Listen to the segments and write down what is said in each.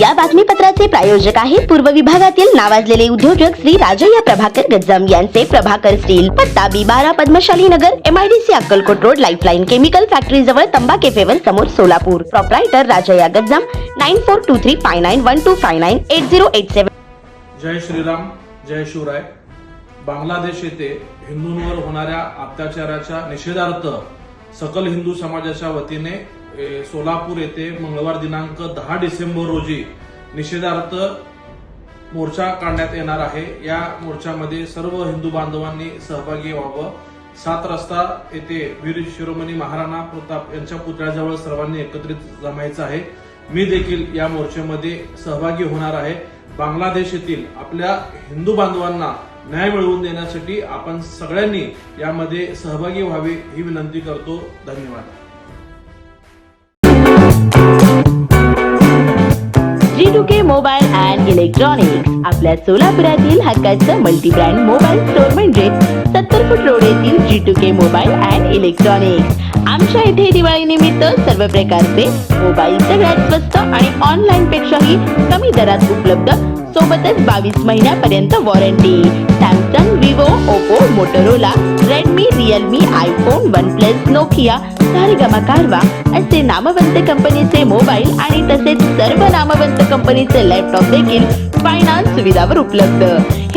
या बातमीपत्राचे प्रायोजक आहेत पूर्व विभागातील नावाजलेले उद्योजक श्री राजय्या प्रभाकर गज्जम यांचे प्रभाकर स्टील पत्ता बी बारा Padmashali Nagar MIDC Akkalkot road lifeline chemical factory जवळ तंबा केफेवर समोर Solapur. Proprietor Rajayya Gajjam nine four two three five nine one two five nine eight zero eight seven जय श्रीराम जय शिवराय. बांगलादेश येथे हिंदूंवर होणाऱ्या अत्याचाराच्या निषेधार्थ सकल हिंदू समाजाच्या वतीने सोलापूर येथे मंगळवार दिनांक दहा डिसेंबर रोजी निषेधार्थ मोर्चा काढण्यात येणार आहे. या मोर्चामध्ये सर्व हिंदू बांधवांनी सहभागी व्हावं. सात रस्ता येथे वीर शिरोमणी महाराणा प्रताप यांच्या पुतळ्याजवळ सर्वांनी एकत्रित जमायचं आहे. मी देखील या मोर्चामध्ये सहभागी होणार आहे. बांगलादेश येथील आपल्या हिंदू बांधवांना न्याय मिळवून देण्यासाठी आपण सगळ्यांनी यामध्ये सहभागी व्हावे ही विनंती करतो. धन्यवाद. के मोबाईल अँड इलेक्ट्रॉनिक्स आपल्या सोलापुरातील हक्काचं मल्टी ब्रँड मोबाईल स्टोर म्हणजेच सत्तर रोड येथील G two K mobile and electronics आमच्या इथे दिवाळी निमित्त सर्व प्रकारचे मोबाईल सगळ्यात स्वस्त आणि ऑनलाईन पेक्षाही कमी दरात उपलब्ध सोबतच बावीस महिन्यापर्यंत warranty Samsung Vivo Oppo Motorola Redmi Realme iPhone one plus Nokia Saregama Carvaan असे नामवंत कंपनीचे मोबाईल आणि तसेच सर्व नामवंत कंपनीचे लॅपटॉप देखील फायनान्स सुविधावर उपलब्ध.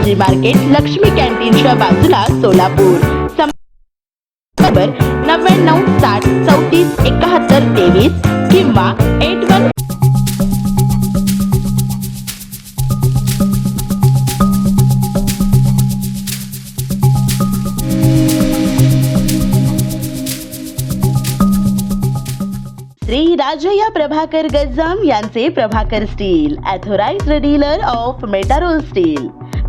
Sabzi market Laxmi कॅन्टीनच्या बाजूला सोलापूर. नंबर नव्याण्णव साठ चौतीस एकाहत्तर तेवीस किंवा एट वन श्री राजया प्रभाकर गजाम यांचे Prabhakar steel authorised dealer of Metarol steel.